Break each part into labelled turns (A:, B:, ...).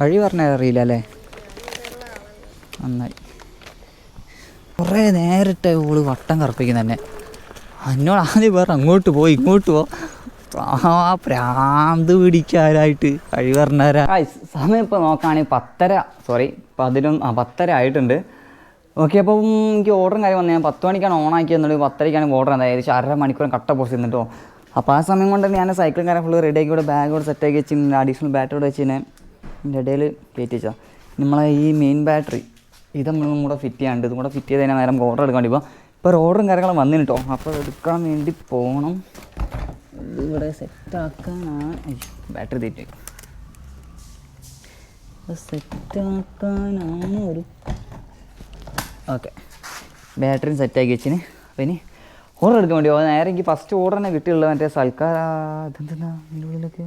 A: വഴി പറഞ്ഞാൽ അറിയില്ല അല്ലേ? നന്നായി. കുറേ നേരിട്ട് ഓൾ വട്ടം കറപ്പിക്കുന്ന തന്നെ എന്നോട് ആദ്യം പറഞ്ഞു അങ്ങോട്ട് പോയി ഇങ്ങോട്ട് പോ. ആ പ്രാന്ത് പിടിക്കാനായിട്ട് വഴി പറഞ്ഞാരാ സമയം ഇപ്പോൾ നോക്കുകയാണെങ്കിൽ പത്തര സോറി പതിനൊന്ന് ആ പത്തര ആയിട്ടുണ്ട്. ഓക്കെ അപ്പം എനിക്ക് ഓർഡറും കാര്യം വന്നു. ഞാൻ പത്ത് മണിക്കാണ് ഓൺ ആക്കി എന്നുള്ളത് പത്തരയ്ക്കാണ് ഓർഡർ വന്നത്. ഏകദേശം അര മണിക്കൂറും കട്ട പോസ്റ്റ് ചെയ്യുന്നുണ്ടോ അപ്പോൾ ആ സമയം കൊണ്ട് ഞാൻ സൈക്കിളും കാര്യം ഫുള്ള് റെഡി ആക്കി ഇവിടെ ബാഗ് കൂടെ സെറ്റാക്കി വെച്ചിട്ടുണ്ട് അഡീഷണൽ ബാറ്ററി കൂടെ വെച്ചിനെ ഇതിന്റെ ഇടയിൽ കയറ്റി വെച്ചാൽ നമ്മളെ ഈ മെയിൻ ബാറ്ററി ഇത് നമ്മളും കൂടെ ഫിറ്റ് ചെയ്യാണ്ട് ഇതും കൂടെ ഫിറ്റ് ചെയ്ത് കഴിഞ്ഞാൽ നേരം ഓർഡർ എടുക്കാൻ വേണ്ടി ഇപ്പോൾ ഇപ്പോൾ ഓർഡറും കാര്യങ്ങളും വന്നിന് കേട്ടോ അപ്പോൾ എടുക്കാൻ വേണ്ടി പോകണം. ഇവിടെ സെറ്റാക്കാനാണ് ബാറ്ററി തീറ്റി സെറ്റാക്കാനാണ് ഒരു ഓക്കെ ബാറ്ററിയും സെറ്റാക്കി വെച്ചിന്. അപ്പം ഇനി ഓർഡർ എടുക്കാൻ വേണ്ടി നേരെ എനിക്ക് ഫസ്റ്റ് ഓർഡർ തന്നെ കിട്ടിയുള്ളൂ മറ്റേ സൽക്കാർ അതെന്താ ഇതിന്റെ ഉള്ളിലൊക്കെ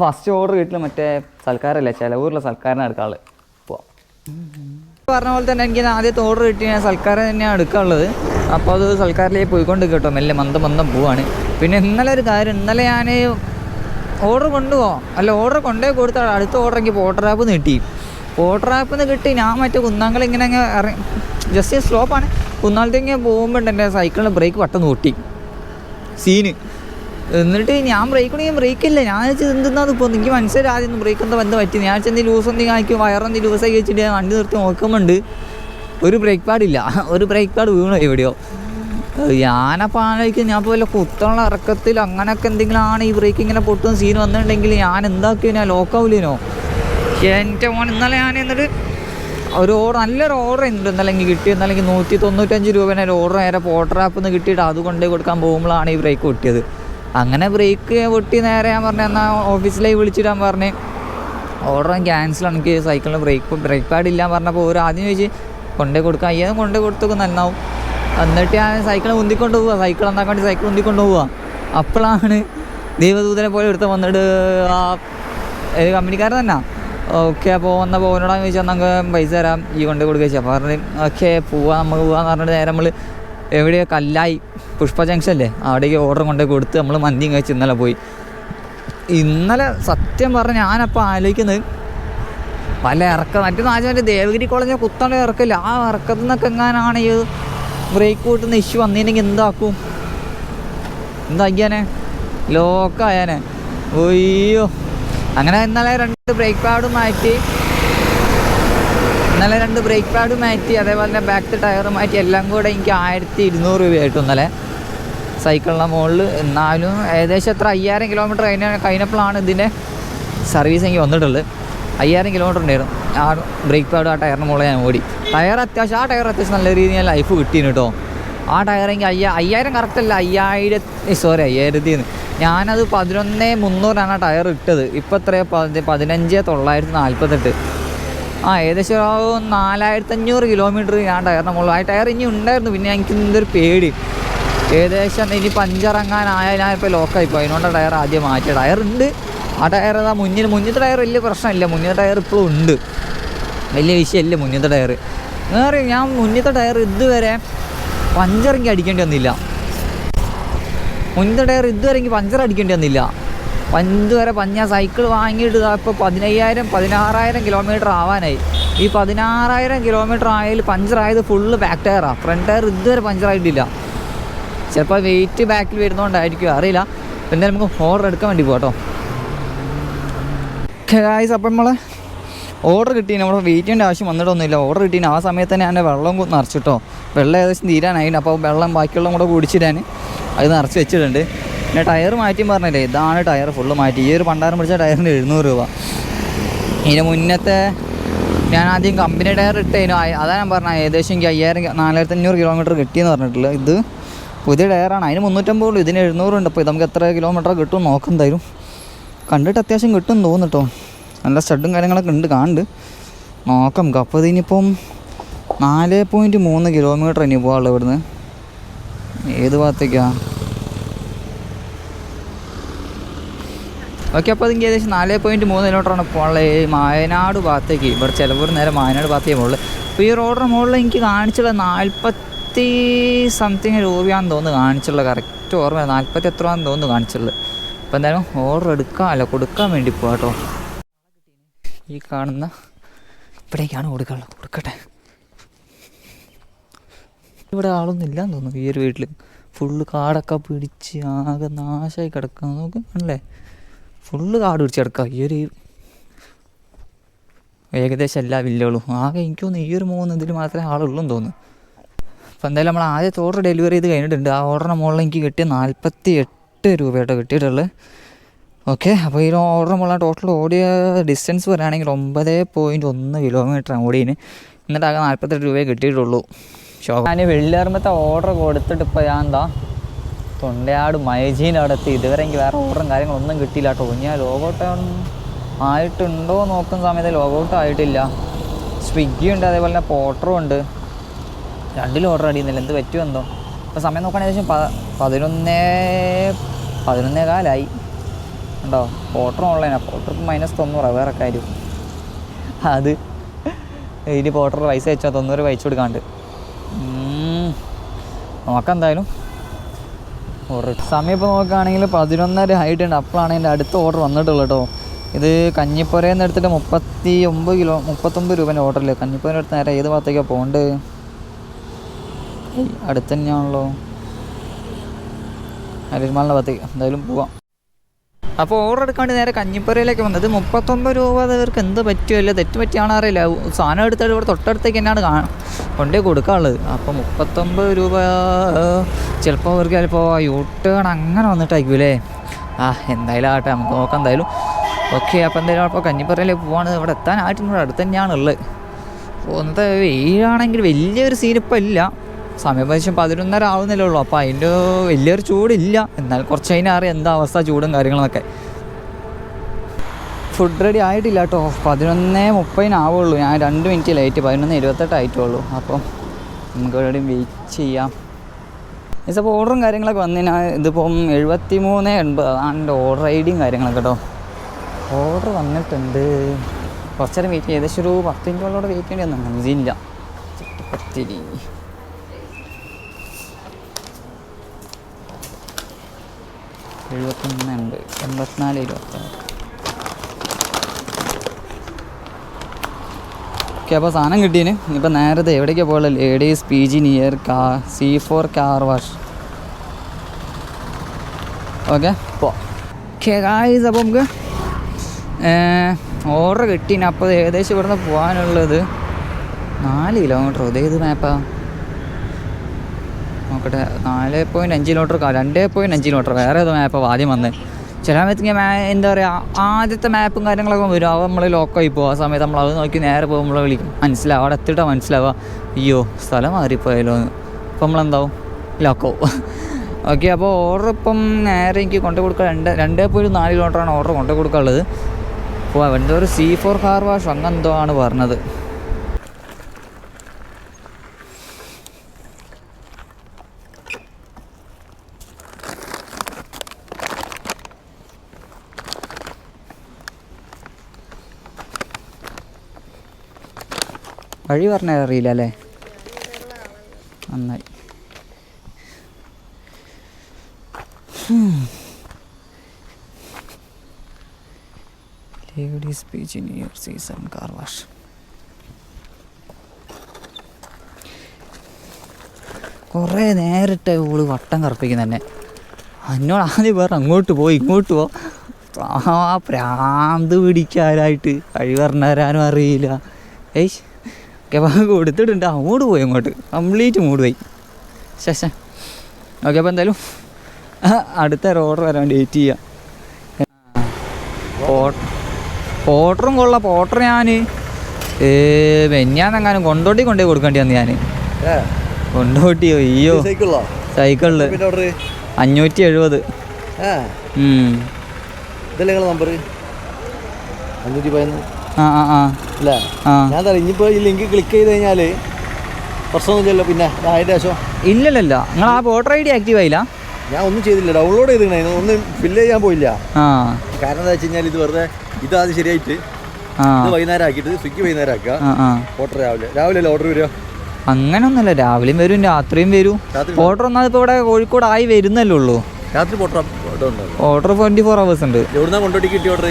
A: ഫസ്റ്റ് ഓർഡർ കിട്ടില്ല മറ്റേ സൽക്കാരല്ലേ ചിലവൂരിലെ സൽക്കാരനെ എടുക്കാൾ പോവാം. പറഞ്ഞ പോലെ തന്നെ എനിക്ക് ആദ്യത്തെ ഓർഡർ കിട്ടി ഞാൻ സൽക്കാരം തന്നെയാണ് എടുക്കാനുള്ളത് അപ്പോൾ അത് സൽക്കാരിലേക്ക് പോയിക്കൊണ്ട് കേട്ടോ മെല്ലെ മന്ദം മന്ദം പോവാണ്. പിന്നെ ഇന്നലെ ഒരു കാര്യം ഇന്നലെ ഞാൻ ഓർഡർ കൊണ്ടുപോകാം അല്ല ഓർഡർ കൊണ്ടേ കൊടുത്താൽ അടുത്ത ഓർഡർ എനിക്ക് പോട്ടർ ആപ്പ് നിന്ന് കിട്ടി. പോട്ടർ ആപ്പ് നിന്ന് കിട്ടി ഞാൻ മറ്റേ കുന്നാങ്കൾ ഇങ്ങനെ അങ്ങ് ഇറങ്ങി ജസ്റ്റ് സ്ലോപ്പാണ് കുന്നാളത്തേക്ക് പോകുമ്പോൾ എന്റെ സൈക്കിളിന്റെ ബ്രേക്ക് പെട്ടെന്ന് പൊട്ടി സീന് എന്നിട്ട് ഞാൻ ബ്രേക്ക് ഉണ്ടെങ്കിൽ ബ്രേക്ക് ഇല്ല. ഞാൻ വെച്ചാൽ എന്തെന്നാ ഇപ്പോൾ എനിക്ക് മനസ്സിലായി ആദ്യം ബ്രേക്ക് എന്താ ബന്ധം പറ്റി ഞാൻ ചെന്ന് ലൂസ് എന്തെങ്കിലും ആക്കി വയറെന്തെങ്കിലും ലൂസാക്കി വെച്ചിട്ട് ഞാൻ വണ്ടി നിർത്തി നോക്കുമ്പോണ്ട് ഒരു ബ്രേക്ക് പാടില്ല ഒരു ബ്രേക്ക് പാഡ് വീണു എവിടെയോ. ഞാനപ്പോൾ ആലോചിക്കും ഞാൻ ഇപ്പോൾ വല്ല കുത്തുള്ള ഇറക്കത്തിൽ അങ്ങനെയൊക്കെ എന്തെങ്കിലും ആണ് ഈ ബ്രേക്ക് ഇങ്ങനെ പൊട്ടുന്ന സീൻ വന്നിട്ടുണ്ടെങ്കിൽ ഞാൻ എന്താക്കിയോ? ഞാൻ ലോക്കാവില്ലേനോ എന്റെ മോൻ ഇന്നലെ ഞാൻ എന്നിട്ട് ഒരു ഓർഡർ നല്ലൊരു ഓർഡർ ഉണ്ട് എന്നല്ലെങ്കിൽ കിട്ടിയത് കിട്ടി. ഇന്നലെ എനിക്ക് നൂറ്റി തൊണ്ണൂറ്റഞ്ച് രൂപേനെ ഒരു ഓർഡർ നേരെ പോട്ടർ ആപ്പിൽ നിന്ന് കിട്ടിയിട്ട് അത് കൊണ്ടേ കൊടുക്കാൻ പോകുമ്പോഴാണ് ഈ ബ്രേക്ക് പൊട്ടിയത്. അങ്ങനെ ബ്രേക്ക് പൊട്ടി നേരെ ഞാൻ പറഞ്ഞു എന്നാൽ ഓഫീസിലേക്ക് വിളിച്ചിടാൻ പറഞ്ഞ്. ഓർഡർ ക്യാൻസൽ എനിക്ക് സൈക്കിളിന് ബ്രേക്ക് ബ്രേക്ക് പാഡ് ഇല്ല പറഞ്ഞപ്പോൾ ഒരു ആദ്യം ചോദിച്ച് കൊണ്ടേ കൊടുക്കുക അയ്യാതെ കൊണ്ടേ കൊടുത്തൊക്കെ നന്നാവും. എന്നിട്ട് ഞാൻ സൈക്കിൾ ഉന്തിക്കൊണ്ട് പോവുക സൈക്കിൾ എന്നാക്കാൻ വേണ്ടി സൈക്കിൾ ഉന്തിക്കൊണ്ട് പോവുക അപ്പോഴാണ് ദൈവദൂതനെ പോലെ എടുത്ത് വന്നിട്ട് ആ ഒരു കമ്പനിക്കാരൻ തന്നെ? ഓക്കെ അപ്പോൾ വന്ന പോകാനോടാ ചോദിച്ചാൽ നമുക്ക് പൈസ തരാം ഈ കൊണ്ട് കൊടുക്കുക ചെയ്യാം പറഞ്ഞു ഓക്കെ പോവാം നമുക്ക് പോവാന്ന് പറഞ്ഞിട്ട് നേരെ നമ്മൾ എവിടെയോ കല്ലായി പുഷ്പ ജംഗ്ഷൻ അല്ലേ അവിടേക്ക് ഓർഡർ കൊണ്ടേ കൊടുത്ത് നമ്മൾ മന്തിയും കഴിച്ച് ഇന്നലെ പോയി. ഇന്നലെ സത്യം പറഞ്ഞ ഞാനപ്പോൾ ആലോചിക്കുന്നത് പല ഇറക്കം മറ്റു നാശം ദേവഗിരി കോളേജിൽ കുത്തണ ഇറക്കില്ല? ആ ഇറക്കത്തിൽ നിന്നൊക്കെ എങ്ങാനാണ് ഈ ബ്രേക്ക് കൂട്ടുന്ന ഇഷ്യൂ വന്നിട്ടുണ്ടെങ്കിൽ എന്താക്കും? എന്താക്കിയാനെ ലോക്കായാനെ. ഒയ്യോ അങ്ങനെ ഇന്നലെ രണ്ട് ബ്രേക്ക് പാഡ് മാറ്റി. ഇന്നലെ രണ്ട് ബ്രേക്ക് പാഡ് മാറ്റി. അതേപോലെ തന്നെ ബാക്ക് ടയർ മാറ്റി. എല്ലാം കൂടെ എനിക്ക് ആയിരത്തി ഇരുന്നൂറ് രൂപയായിട്ടു ഇന്നലെ. സൈക്കിളിന്റെ മുകളിൽ എന്നാലും ഏകദേശം എത്ര അയ്യായിരം കിലോമീറ്റർ കഴിഞ്ഞ കഴിഞ്ഞപ്പോഴാണ് ഇതിന്റെ സർവീസ് എനിക്ക് വന്നിട്ടുള്ളത്. അയ്യായിരം കിലോമീറ്റർ ഉണ്ടായിരുന്നു. ആ ബ്രേക്ക് പാഡ് ആ ടയറിന് മുകളിൽ ഞാൻ ഓടി. ടയർ അത്യാവശ്യം ആ ടയർ അത്യാവശ്യം നല്ല രീതിയിൽ ഞാൻ ലൈഫ് കിട്ടീന് കേട്ടോ ആ എനിക്ക് അയ്യാ അയ്യായിരം കറക്റ്റല്ല അയ്യായിരം സോറി അയ്യായിരത്തി ഞാനത് പതിനൊന്ന് മുന്നൂറാണ് ആ ടയർ ഇട്ടത്. ഇപ്പം എത്രയോ? പതി പതിനഞ്ച് തൊള്ളായിരത്തി നാൽപ്പത്തെട്ട് ആ ഏകദേശം ഒരു നാലായിരത്തി അഞ്ഞൂറ് കിലോമീറ്റർ ഞാൻ ടയറിന് മുകളിൽ ആ ടയർ ഇനി ഉണ്ടായിരുന്നു. പിന്നെ എനിക്ക് എന്തൊരു പേടി. ഏകദേശം ഇനി പഞ്ചറങ്ങാനായാൽ ഞാൻ ഇപ്പോൾ പോയി. അതിനോണ്ട് ടയർ ആദ്യം മാറ്റിയ. ടയർ ഉണ്ട്. ആ ടയർ അതാ മുന്നിൽ. മുന്നത്തെ ടയർ വലിയ പ്രശ്നമില്ല. മുന്നത്തെ ടയർ ഇപ്പോഴും ഉണ്ട്. വലിയ വിഷയമല്ല മുന്നത്തെ ടയർ വേറെ ഞാൻ മുന്നത്തെ ടയർ ഇതുവരെ പഞ്ചറിങ്ങി അടിക്കേണ്ടി വന്നില്ല. മുന്നത്തെ ടയർ ഇതുവരെ എനിക്ക് പഞ്ചർ അടിക്കേണ്ടി വന്നില്ല. ഇതുവരെ വരെ പഞ്ഞ സൈക്കിൾ വാങ്ങിയിട്ട് ഇപ്പോൾ പതിനയ്യായിരം പതിനാറായിരം കിലോമീറ്റർ ആവാനായി. ഈ പതിനാറായിരം കിലോമീറ്റർ ആയാൽ പഞ്ചറായത് ഫുള്ള് ബാക്ക് ടയറാണ് ഫ്രണ്ട് ടയർ ഇതുവരെ പഞ്ചറായിട്ടില്ല ചിലപ്പോൾ വെയിറ്റ് ബാക്കിൽ വരുന്നതുകൊണ്ടായിരിക്കും അറിയില്ല. എന്തായാലും നമുക്ക് ഓർഡർ എടുക്കാൻ വേണ്ടി പോകട്ടോ കേട്ടോ ഗായ്സ് അപ്പം നമ്മൾ ഓർഡർ കിട്ടി. നമ്മൾ വെയിറ്റ് ചെയ്യേണ്ട ആവശ്യം വന്നിട്ടൊന്നുമില്ല. ഓർഡർ കിട്ടീന് ആ സമയത്ത് തന്നെ എന്റെ വെള്ളം നിറച്ചിട്ടോ വെള്ളം ഏകദേശം തീരാനായിട്ട് അപ്പോൾ വെള്ളം ബാക്കിയുള്ള കൂടെ കുടിച്ചിടാൻ അത് നിറച്ച് വെച്ചിട്ടുണ്ട്. പിന്നെ ടയർ മാറ്റി പറഞ്ഞില്ലേ? ഇതാണ് ടയർ ഫുള്ള് മാറ്റി. ഈ ഒരു പണ്ടാരം പിടിച്ച ടയറിന് എഴുന്നൂറ് രൂപ. ഇതിന് മുന്നത്തെ ഞാൻ ആദ്യം കമ്പനി ടയർ ഇട്ടതിന് അതാണ് ഞാൻ പറഞ്ഞത് ഏകദേശം എനിക്ക് അയ്യായിരം നാലായിരത്തി അഞ്ഞൂറ് കിലോമീറ്റർ കിട്ടിയെന്ന് പറഞ്ഞിട്ടുള്ളത്. ഇത് പുതിയ ടയറാണ്. അതിന് മുന്നൂറ്റമ്പത് ഉള്ളൂ ഇതിന് എഴുന്നൂറുണ്ട് അപ്പോൾ നമുക്ക് എത്ര കിലോമീറ്റർ കിട്ടും നോക്കും എന്തായാലും. കണ്ടിട്ട് അത്യാവശ്യം കിട്ടും തോന്നുന്നു കേട്ടോ നല്ല സ്റ്റഡും കാര്യങ്ങളൊക്കെ ഉണ്ട്. കാണുന്നുണ്ട് നോക്കാം. നമുക്ക് അപ്പോൾ ഇതിനിപ്പം നാല് പോയിന്റ് മൂന്ന് കിലോമീറ്റർ ഇനി പോകാനുള്ളത് ഇവിടുന്ന്. ഏത് ഭാഗത്തേക്കാണ് ഓക്കെ അപ്പോൾ അതിന്റെ ഏകദേശം നാല് പോയിന്റ് മൂന്ന് കിലോമീറ്ററാണ് ഈ വയനാട് ഭാഗത്തേക്ക്. ഇവിടെ ചിലവർ നേരെ വയനാട് ഭാഗത്തേക്ക് പോകുള്ളൂ അപ്പോൾ ഈ റോഡിന് മുകളിൽ എനിക്ക് കാണിച്ചുള്ള നാൽപ്പത്തി സംതിങ് രൂപയാണെന്ന് തോന്നുന്നു കാണിച്ചുള്ളത് കറക്റ്റ് ഓർമ്മ നാൽപ്പത്തി എത്ര ആണെന്ന് തോന്നുന്നു കാണിച്ചുള്ളത് അപ്പം എന്തായാലും ഓർഡർ എടുക്കാൻ അല്ല കൊടുക്കാൻ വേണ്ടി പോവാം കേട്ടോ ഈ കാണുന്ന ഇവിടേക്കാണ് കൊടുക്കാനുള്ളത്. കൊടുക്കട്ടെ. ഇവിടെ ആളൊന്നും ഇല്ലാന്ന് തോന്നുന്നു ഈ ഒരു വീട്ടിൽ ഫുള്ള് കാടൊക്കെ പിടിച്ച് ആകെ നാശമായി കിടക്കുക നോക്കി കാണല്ലേ ഫുള്ള് കാട് പിടിച്ച് കിടക്കുക ഈ ഒരു ഏകദേശം എല്ലാ വില്ലകളും. ആകെ എനിക്ക് തോന്നുന്നു ഈ ഒരു മൂന്ന് ഇതിൽ മാത്രമേ ആളുള്ളൂ തോന്നുന്നു. അപ്പോൾ എന്തായാലും നമ്മൾ ആദ്യത്തെ ഓർഡർ ഡെലിവറി ചെയ്ത് കഴിഞ്ഞിട്ടുണ്ട്. ആ ഓർഡറിന് മുകളിൽ എനിക്ക് കിട്ടിയ നാൽപ്പത്തി എട്ട് രൂപയായിട്ടോ കിട്ടിയിട്ടുള്ളത് ഓക്കെ അപ്പോൾ ഈ ഓർഡർ മുകളിൽ ടോട്ടൽ ഓടിയ ഡിസ്റ്റൻസ് പറയുകയാണെങ്കിൽ ഒമ്പത് പോയിന്റ് ഒന്ന് കിലോമീറ്ററാണ് ഓടിയതിന്. എന്നിട്ട് ആകെ നാൽപ്പത്തെട്ട് രൂപയെ കിട്ടിയിട്ടുള്ളൂ. ഷോ ഞാൻ വെള്ളിയാറുമ്പത്തെ ഓർഡർ കൊടുത്തിട്ട് ഇപ്പോൾ ഞാൻ എന്താ തൊണ്ടയാട് മൈജീന്റെ അടുത്ത് ഇതുവരെ എനിക്ക് വേറെ ഓർഡറും കാര്യങ്ങളൊന്നും കിട്ടിയില്ല കേട്ടോ. ഞാൻ ലോഗൗട്ട് ആയിട്ടുണ്ടോ നോക്കുന്ന സമയത്ത് ലോഗൗട്ട് ആയിട്ടില്ല. സ്വിഗ്ഗി ഉണ്ട് അതേപോലെ തന്നെ പോട്ടറും ഉണ്ട്. രണ്ടിലും ഓർഡർ അടിയുന്നില്ല എന്ത് പറ്റുമോ എന്തോ. ഇപ്പോൾ സമയം നോക്കുകയാണെങ്കിൽ ഏകദേശം പ പതിനൊന്നേ പതിനൊന്നേ കാലായി. ഉണ്ടോ പോട്ടർ ഓൺലൈനാണ് പോട്ടർ മൈനസ് തൊണ്ണൂറാണ് വേറെ കാര്യം. അത് ഇനി ഓർഡർ പൈസ വെച്ചാൽ തൊണ്ണൂറ് പൈസ കൊടുക്കാണ്ട്. നോക്കെന്തായാലും ഓർഡർ സമയം ഇപ്പോൾ നോക്കുകയാണെങ്കിൽ പതിനൊന്നര ആയിട്ടുണ്ട്. അപ്പോഴാണ് എന്റെ അടുത്ത ഓർഡർ വന്നിട്ടുള്ളൂ കേട്ടോ. ഇത് കഞ്ഞിപ്പുരയിൽ നിന്ന് എടുത്തിട്ട് മുപ്പത്തി ഒമ്പത് കിലോ മുപ്പത്തൊമ്പത് രൂപേന്റെ ഓർഡറിൽ കഞ്ഞിപ്പുര എടുത്ത് നേരെ ഏത് ഭാഗത്തേക്കാണ് പോകേണ്ടത് അടുത്ത് തന്നെയാണല്ലോ അരുമാളിന്റെ ഭാഗത്തേക്ക് എന്തായാലും പോവാം. അപ്പോൾ ഓർഡർ എടുക്കാണ്ട് നേരെ കഞ്ഞിപ്പുരയിലേക്ക് വന്നത്. മുപ്പത്തൊമ്പത് രൂപ അവർക്ക് എന്ത് പറ്റുമല്ലോ തെറ്റ് പറ്റിയാണോ അറിയില്ല. സാധനം എടുത്തിട്ട് ഇവിടെ തൊട്ടടുത്തേക്ക് തന്നെയാണ് കാണാൻ കൊണ്ടേ കൊടുക്കാനുള്ളത്. അപ്പോൾ മുപ്പത്തൊമ്പത് രൂപ ചിലപ്പോൾ അവർക്ക് ചിലപ്പോൾ യൂ അങ്ങനെ വന്നിട്ടായിരിക്കും അല്ലേ? ആ എന്തായാലും ആട്ടെ നമുക്ക് നോക്കാം എന്തായാലും. ഓക്കെ അപ്പോൾ എന്തായാലും അപ്പോൾ കഞ്ഞിപ്പുറയിലേക്ക് പോവാണ്. ഇവിടെ എത്താനായിട്ടുണ്ട് അടുത്ത് തന്നെയാണ് ഉള്ളത് പോകുന്നത് വെയിലാണെങ്കിൽ വലിയൊരു സീനിപ്പം ഇല്ല. സമയം ഏകദേശം പതിനൊന്നര ആവുന്നില്ലേ ഉള്ളൂ. അപ്പോൾ അതിന്റെ വലിയൊരു ചൂടില്ല. എന്നാൽ കുറച്ച് കഴിഞ്ഞാൽ അറിയാം എന്താ അവസ്ഥ ചൂടും കാര്യങ്ങളൊക്കെ. ഫുഡ് റെഡി ആയിട്ടില്ല കേട്ടോ. പതിനൊന്ന് മുപ്പതിനാവുള്ളൂ ഞാൻ രണ്ട് മിനിറ്റ് ലേറ്റ് പതിനൊന്ന് ഇരുപത്തെട്ട് ആയിട്ടുള്ളൂ. അപ്പോൾ നമുക്ക് എവിടെയും വെയിറ്റ് ചെയ്യാം. ഇപ്പോൾ ഓർഡറും കാര്യങ്ങളൊക്കെ വന്നിനാ. ഇതിപ്പം എഴുപത്തി മൂന്ന് എൺപത്. അതാണ് എന്റെ ഓർഡർ ഐ ഡിയും കാര്യങ്ങളൊക്കെ കേട്ടോ. ഓർഡർ വന്നിട്ടുണ്ട്. കുറച്ചേരം വെയിറ്റ് ചെയ്ത് ഏകദേശം ഒരു പത്ത് മിനിറ്റോളം വെയിറ്റ് ചെയ്യേണ്ടി വന്നു. ഇതില്ല പത്തിരി എഴുപത്തൊന്ന് ഉണ്ട് എൺപത്തിനാല് ഇരുപത്താറ് ഓക്കെ അപ്പോൾ സാധനം കിട്ടീന്. ഇപ്പം നേരത്തെ എവിടേക്കാണ് പോകുക ലേഡീസ് പി ജി നിയർ കാ C four car wash okay പോ. ഓക്കെ ഗായ്സ് അപ്പോൾ നമുക്ക് ഓർഡർ കിട്ടീന്. അപ്പോൾ ഏകദേശം ഇവിടുന്ന് പോകാനുള്ളത് നാല് കിലോമീറ്റർ ഇതേത് മാപ്പാ നോക്കട്ടെ. നാല് പോയിന്റ് അഞ്ച് കിലോമീറ്റർ രണ്ട് പോയിന്റ് അഞ്ച് കിലോമീറ്റർ വേറെ ഏതോ മാപ്പാണ് ആദ്യം വന്നത് ചില സമയത്ത് മാ- എന്താ പറയുക ആദ്യത്തെ മാപ്പും കാര്യങ്ങളൊക്കെ വരും. അവ നമ്മൾ ലോക്കായി പോകും. ആ സമയത്ത് നമ്മൾ അത് നോക്കി നേരെ പോകുമ്പോൾ വിളിക്കും. മനസ്സിലാവും അവിടെ എത്തിയിട്ടാണ് മനസ്സിലാവുക അയ്യോ സ്ഥലം മാറിപ്പോയല്ലോ എന്ന്. അപ്പോൾ നമ്മളെന്താവും? ലോക്കാവും ഓക്കെ അപ്പോൾ ഓർഡർ ഇപ്പം നേരെ എനിക്ക് കൊണ്ടു കൊടുക്കുക രണ്ട് രണ്ട് പോയിന്റ് നാല് കിലോമീറ്ററാണ് ഓർഡർ കൊണ്ടു കൊടുക്കാനുള്ളത്. അപ്പോൾ അവന്റെ ഒരു സി ഫോർ കാർ വാഷ് അങ്ങെന്തോ ആണ് പറഞ്ഞത്. വഴി പറഞ്ഞാൽ അറിയില്ല അല്ലേ? നന്നായി. Ladies beach near season car wash കുറേ നേരിട്ട് ഓൾ വട്ടം കറപ്പിക്കുന്ന തന്നെ എന്നോട് ആദ്യം വേറെ അങ്ങോട്ട് പോയി ഇങ്ങോട്ട് പോ. ആ പ്രാന്ത് പിടിക്കാനായിട്ട് കഴി പറഞ്ഞുതരാനും അറിയില്ല. ഏയ്. ഒക്കെ കൊടുത്തിട്ടുണ്ട്. അങ്ങോട്ട് പോയി അങ്ങോട്ട്. കംപ്ലീറ്റ് മൂഡ് പോയി. ശേഷം ഓക്കെ അപ്പോൾ എന്തായാലും അടുത്ത ഓർഡർ വരാൻ വേണ്ടി വെയിറ്റ് ചെയ്യാം. പോട്ടറും കൊള്ളാം. പോട്ടർ ഞാൻ വെഞ്ഞാന്നെങ്ങാനും കൊണ്ടോട്ടി കൊണ്ടുപോയി കൊടുക്കേണ്ടി വന്നു ഞാൻ കൊണ്ടോട്ടിയോ? അയ്യോ. സൈക്കിളിൽ
B: സൈക്കിളിൽ
A: അഞ്ഞൂറ്റി എഴുപത്.
B: ഇതല്ലേ നമ്പർ അഞ്ഞൂറ്റി പതിനൊന്ന്. അല്ലേ?
A: ആ.
B: ഞാൻ തരാം ഇനിയിപ്പോൾ ഈ ലിങ്ക് ക്ലിക്ക് ചെയ്ത് കഴിഞ്ഞാൽ പ്രശ്നമൊന്നുമില്ലല്ലോ പിന്നെ അതിന്റെ ശേഷം.
A: ഇല്ലല്ലല്ല. നിങ്ങൾ ആ വോട്ടർ ഐ ഡി ആക്റ്റീവ് ആയില്ല?
B: ഞാൻ ഒന്നും ചെയ്തില്ല ഡൗൺലോഡ് ചെയ്തിട്ടുണ്ടായിരുന്നു ഒന്നും ഫില്ല് ചെയ്യാൻ പോയില്ല. കാരണം എന്താ വെച്ച് കഴിഞ്ഞാൽ ഇത് വെറുതെ ഇത് ആദ്യം ശരിയായിട്ട് ഇത് വൈകുന്നേരം ആക്കിയിട്ട് സ്വിഗ്ഗി വൈകുന്നേരം ആക്കുക ഓർഡർ രാവിലെ രാവിലെ. അല്ലേ ഓർഡർ വരിക?
A: അങ്ങനൊന്നുമല്ല. രാവിലെയും വരും രാത്രിയും വരും. ഓർഡർ ഒന്നാമത് ഇപ്പോൾ ഇവിടെ കോഴിക്കോട് ആയി വരുന്നല്ലേ ഉള്ളൂ.
B: രാത്രി order
A: order twenty four hours ഉണ്ട്.
B: എവിടുന്നാ കൊണ്ടോട്ടി കിട്ടിയ ഓർഡർ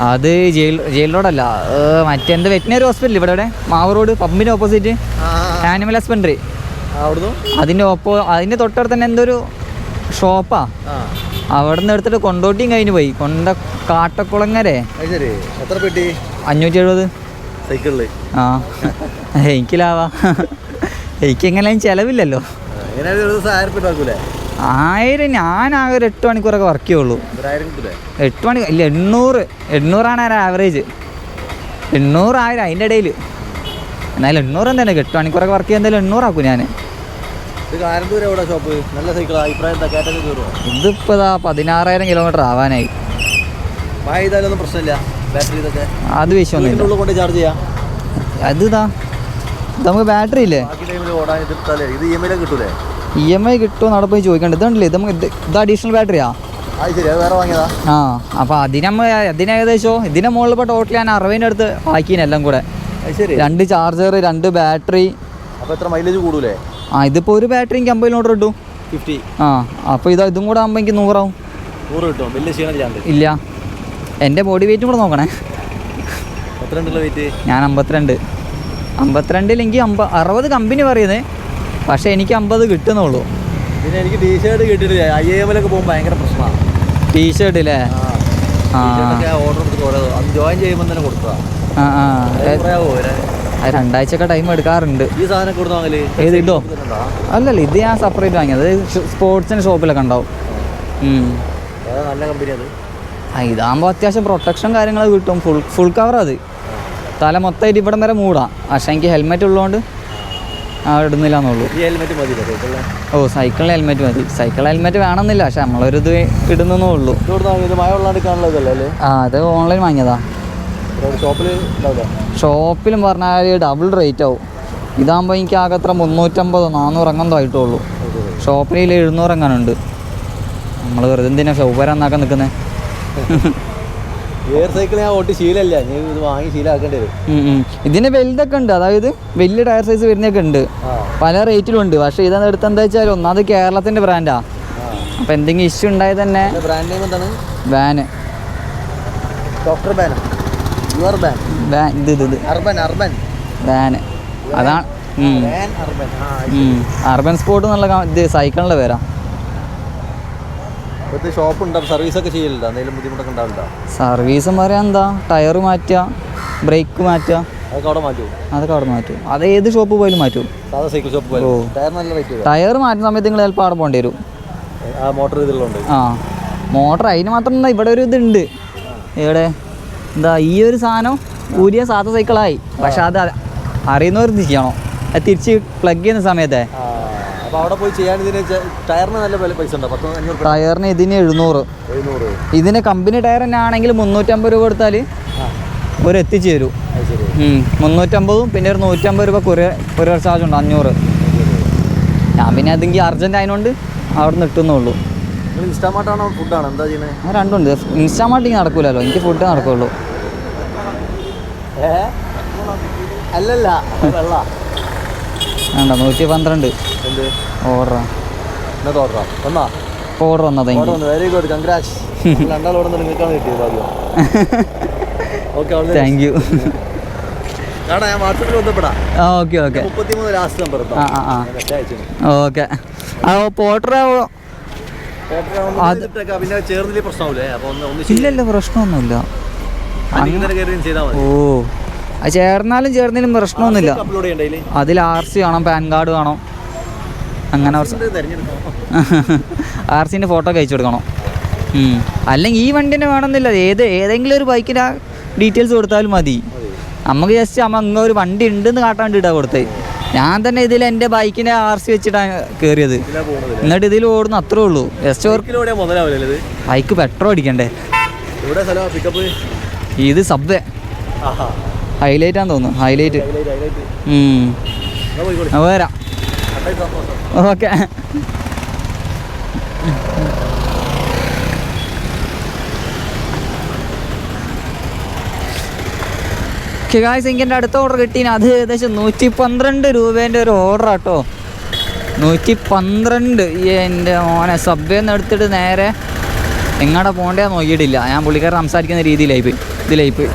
A: അത് ജയിൽ ജയിൽ റോഡല്ല മറ്റെന്ത് വെറ്റിനറി ഹോസ്പിറ്റൽ ഇവിടെ ഇവിടെ? മാവ് റോഡ് പമ്പിന്റെ ഓപ്പോസിറ്റ്. Animal husbandry.
B: അതിന്റെ
A: അതിന്റെ അതിന്റെ അതിന്റെ തൊട്ടടുത്ത് തന്നെ എന്തൊരു ഷോപ്പാ. അവിടെ നിന്ന് എടുത്തിട്ട് കൊണ്ടോട്ടിയും കഴിഞ്ഞ് പോയി. കൊണ്ട കാട്ടക്കുളങ്ങരെ.
B: എത്ര പെട്ടി?
A: അഞ്ഞൂറ്റി എഴുപത്
B: സൈക്കിളിൽ.
A: ആ. എനിക്ക് ലാവാ എനിക്ക് എങ്ങനെയും ചിലവില്ലല്ലോ
B: ആയിരം
A: ഞാനാകെ ഒരു എട്ട് മണിക്കൂറൊക്കെ വർക്ക് ചെയ്യുള്ളൂ. എട്ട് മണി ഇല്ല എണ്ണൂറ് എണ്ണൂറാണ് ഒരു ആവറേജ് എണ്ണൂറ് ആയിരം അതിന്റെ ഇടയിൽ. എന്നാലും എണ്ണൂറ് എന്തായാലും എട്ട് മണിക്കൂറൊക്കെ വർക്ക് ചെയ്യാൻ എന്തായാലും എണ്ണൂറാക്കും ഞാൻ ഇതിപ്പോ പതിനാറായിരം കിലോമീറ്റർ ആവാനായി.
B: പ്രശ്നമില്ല. ബാറ്ററി ഇതൊക്കെ.
A: അത് വിഷയമൊന്നുമില്ല
B: വീടിനുള്ളിൽ കൊണ്ട് ചാർജ് ചെയ്യാം.
A: അത് ഇതാ നമുക്ക് ബാറ്ററി ഇല്ലേ?
B: ഓടാൻ ഇത് കിട്ടൂലേ?
A: ഇ എം ഐ കിട്ടുമോ നട പോയി ചോദിക്കണ്ട. ഇതുണ്ടല്ലേ ഇത് നമുക്ക് ഇത് അഡീഷണൽ ബാറ്ററിയാ ആ? അപ്പോൾ അതിനമ്മ അതിന് ഏകദേശം ഇതിന്റെ മുകളിൽ ഇപ്പോൾ ടോട്ടൽ ഞാൻ അറുപതിന്റെ അടുത്ത് ആക്കിയെല്ലാം കൂടെ.
B: അത് ശരി.
A: രണ്ട് ചാർജർ രണ്ട് ബാറ്ററി
B: അപ്പോൾ എത്ര മൈലേജ് കൂടൂലേ?
A: ആ ഇതിപ്പോ ഒരു ബാറ്ററി എനിക്ക് അമ്പത് കിലോമീറ്റർ കിട്ടും
B: ഫിഫ്റ്റി
A: ആ അപ്പോൾ ഇതാ ഇതും കൂടെ ആകുമ്പോൾ എനിക്ക് നൂറാവും.
B: നൂറ് കിട്ടും വലിയ ക്ഷീണം
A: ഇല്ല. എന്റെ ബോഡി വെയിറ്റും കൂടെ നോക്കണേ.
B: എത്ര വെയിറ്റ്
A: ഞാൻ അമ്പത്തിരണ്ട്. അമ്പത്തിരണ്ടിൽ എനിക്ക് അമ്പ അറുപത് കമ്പനി പറയുന്നത് പക്ഷേ എനിക്ക് അമ്പത് കിട്ടുന്നുള്ളൂ.
B: പിന്നെ എനിക്ക് ടീ ഷർട്ട് കിട്ടിയിട്ട് ഐ എമ്മിലൊക്കെ പോകുമ്പോൾ ഭയങ്കര പ്രശ്നമാണ്.
A: ടീ ഷർട്ട് അല്ലേ ആ.
B: ഓർഡർ എടുത്ത് ജോയിൻ ചെയ്യുമ്പോൾ തന്നെ കൊടുക്കുക.
A: ആ ആ.
B: അത്?
A: രണ്ടാഴ്ചയൊക്കെ ടൈം എടുക്കാറുണ്ട്.
B: ഈ സാധനം
A: ഏത് ഇതോ അല്ലല്ല ഇത് ഞാൻ സെപ്പറേറ്റ് വാങ്ങിയത്. സ്പോർട്സിന്റെ ഷോപ്പിലൊക്കെ ഉണ്ടാവും.
B: നല്ല കമ്പനി അത്.
A: ആ ഇതാകുമ്പോൾ അത്യാവശ്യം പ്രൊട്ടക്ഷൻ കാര്യങ്ങൾ കിട്ടും. ഫുൾ ഫുൾ കവർ അത്. തല മൊത്തമായിട്ട് ഇവിടം വരെ മൂടാം. പക്ഷേ എനിക്ക് ഹെൽമെറ്റ് ഉള്ളതുകൊണ്ട് ആ ഇടുന്നില്ല എന്നുള്ളൂ
B: ഹെൽമെറ്റ് മതി
A: ഓ സൈക്കിളിന് ഹെൽമെറ്റ് മതി. സൈക്കിൾ ഹെൽമെറ്റ് വേണമെന്നില്ല പക്ഷെ നമ്മളൊരു ഇത് ഇടുന്നേ ഉള്ളൂ. ആ അത് ഓൺലൈൻ വാങ്ങിയതാ. ഷോപ്പിലും പറഞ്ഞാൽ ഡബിൾ റേറ്റ് ആവും. ഇതാകുമ്പോൾ എനിക്ക് ആകെ അത്ര മുന്നൂറ്റമ്പതോ നാനൂറ് ആയിട്ടുള്ളൂ. ഷോപ്പിൽ എഴുന്നൂറ് എങ്ങാനുണ്ട്. നമ്മൾ വെറുതെ എന്തിനാ ഷോപ്പ് നന്നാക്കാൻ നിൽക്കുന്നത്
B: എയർ സൈക്കിൾ ഞാൻ ഓട്ടി ശീലല്ല. നീ ഇത് വാങ്ങി ശീലാക്കേണ്ടി വരും.
A: ഇതിന് വലുതൊക്കെ ഉണ്ട്. അതായത് വലിയ ടയർ സൈസ് വരുന്നൊക്കെ ഉണ്ട്. പല റേറ്റിലും ഉണ്ട്. പക്ഷേ ഇതെന്ന് എടുത്ത് എന്താ വെച്ചാൽ ഒന്നാമത് കേരളത്തിന്റെ ബ്രാൻഡാ. അപ്പൊ എന്തെങ്കിലും ഇഷ്യൂ ഉണ്ടായി തന്നെ
B: ബ്രാൻഡ് നെയിം എന്താണ്?
A: വാന്.
B: ഡോക്ടർ ബാൻ യുവർ ബാൻ.
A: വാൻ ഇത് ഇത്
B: അർബൻ അർബൻ.
A: വാന്. അതാണ്.
B: അർബൻ.
A: സ്പോർട്ട് എന്നുള്ള ഇത് സൈക്കിളിന്റെ പേരാ.
B: ഇവിടുത്തെ ഷോപ്പ് ഉണ്ടോ സർവീസ് ഒക്കെ ചെയ്യലുണ്ടോ? എന്തെങ്കിലും ബുദ്ധിമുട്ടൊക്കെ ഉണ്ടാവില്ല
A: സർവീസും പറയാൻ എന്താ? ടയർ മാറ്റുക ബ്രേക്ക് മാറ്റുക.
B: അതൊക്കെ അവിടെ മാറ്റും
A: അതൊക്കെ അവിടെ മാറ്റും. അത് ഏത് ഷോപ്പ് പോയാലും മാറ്റും.
B: സാധാ സൈക്കിൾ ഷോപ്പ്
A: പോയാലും?
B: ടയർ നല്ല റേറ്റ് വരും.
A: ടയർ മാറ്റുന്ന സമയത്ത് നിങ്ങൾ ചിലപ്പോൾ അവിടെ പോകേണ്ടി വരും.
B: ആ മോട്ടർ ഇതിലുണ്ട്.
A: ആ. മോട്ടർ അതിന് മാത്രം എന്താ ഇവിടെ ഒരു ഇതുണ്ട്. ഇവിടെ എന്താ ഈ ഒരു സാധനം ഊരിയ സാധാ സൈക്കിളായി പക്ഷെ അത് അറിയുന്നവർ ചെയ്യണം. അത് തിരിച്ച് പ്ലഗ് ചെയ്യുന്ന സമയത്തെ.
B: അപ്പോൾ അവിടെ പോയി ചെയ്യാൻ ഇതിന് ടയറിന് നല്ല വില പൈസ ഉണ്ടോ? പത്ത് അഞ്ഞൂറ്
A: ടയറിന് ഇതിന് എഴുന്നൂറ്.
B: എഴുന്നൂറ്.
A: ഇതിന് കമ്പനി ടയർ തന്നെ ആണെങ്കിൽ മുന്നൂറ്റമ്പത് രൂപ കൊടുത്താൽ ഒരു എത്തിച്ചു തരും.
B: അത്
A: ഉം. മുന്നൂറ്റമ്പതും പിന്നെ ഒരു നൂറ്റമ്പത് രൂപ കുറെ ഒരു ചാർജ് ഉണ്ട് അഞ്ഞൂറ്. ഞാൻ പിന്നെ അതെങ്കിൽ അർജന്റ് ആയതുകൊണ്ട് അവിടെ നിന്ന് ഇട്ടുന്നുള്ളൂ
B: നിങ്ങൾ ഇൻസ്റ്റാമാർട്ടാണോ ഫുഡാണോ? എന്താ ചെയ്യുന്നത്
A: ആ രണ്ടുണ്ട് ഇൻസ്റ്റാമാർട്ടിങ് നടക്കൂലല്ലോ. എനിക്ക് ഫുഡ് നടക്കുള്ളൂ.
B: അല്ലല്ല വെള്ള.
A: വേണ്ട നൂറ്റി പന്ത്രണ്ട്. ഓർഡർ വന്നത്
B: വെരി ഗുഡ് കൺഗ്രാറ്റ്സ് നിങ്ങൾക്കാണ് കിട്ടിയത്
A: താങ്ക് യു ഓക്കെ പോട്ടർ ഇല്ലല്ലോ പ്രശ്നമൊന്നുമില്ല. ഓ. അത് ചേർന്നാലും ചേർന്നാലും പ്രശ്നമൊന്നുമില്ല. അതിൽ ആർ സി വേണം പാൻ കാർഡ് വേണം. അങ്ങനെ ആർ സിന്റെ ഫോട്ടോ ഒക്കെ അയച്ചു കൊടുക്കണം. അല്ലെങ്കിൽ ഈ വണ്ടിനെ വേണമെന്നില്ല. ഏത് ഏതെങ്കിലും ഒരു ബൈക്കിന്റെ ഡീറ്റെയിൽസ് കൊടുത്താലും മതി. നമുക്ക് ജസ്റ്റ് അമ്മ അങ്ങ് ഒരു വണ്ടി ഉണ്ടെന്ന് കാട്ടാൻ വേണ്ടിയിട്ടാണ് കൊടുത്തത്. ഞാൻ തന്നെ ഇതിൽ എന്റെ ബൈക്കിന്റെ ആർ സി വെച്ചിട്ടാണ് കയറിയത് എന്നിട്ട് ഇതിൽ ഓടുന്ന അത്രേ ഉള്ളൂ. ജസ്റ്റ് ബൈക്ക് പെട്രോൾ അടിക്കണ്ടേ? ഇത് സബ്വേ ഹൈലൈറ്റ് ആണെന്ന് തോന്നുന്നു. ഹൈലൈറ്റ് വരാം. ഓക്കെ. ഗായ്സ് സിംഗിന്റെ അടുത്ത ഓർഡർ കിട്ടീന്. അത് ഏകദേശം നൂറ്റി പന്ത്രണ്ട് രൂപേന്റെ ഒരു ഓർഡർ ആട്ടോ. നൂറ്റി പന്ത്രണ്ട് എന്റെ മോനെ സബ്വേന്ന് എടുത്തിട്ട് നേരെ എങ്ങാടെ പോകേണ്ടതെന്ന് നോക്കിയിട്ടില്ല. ഞാൻ പുള്ളിക്കാരൻ സംസാരിക്കുന്ന രീതിയിലായി പോയി. ഇതിലായി പോയി.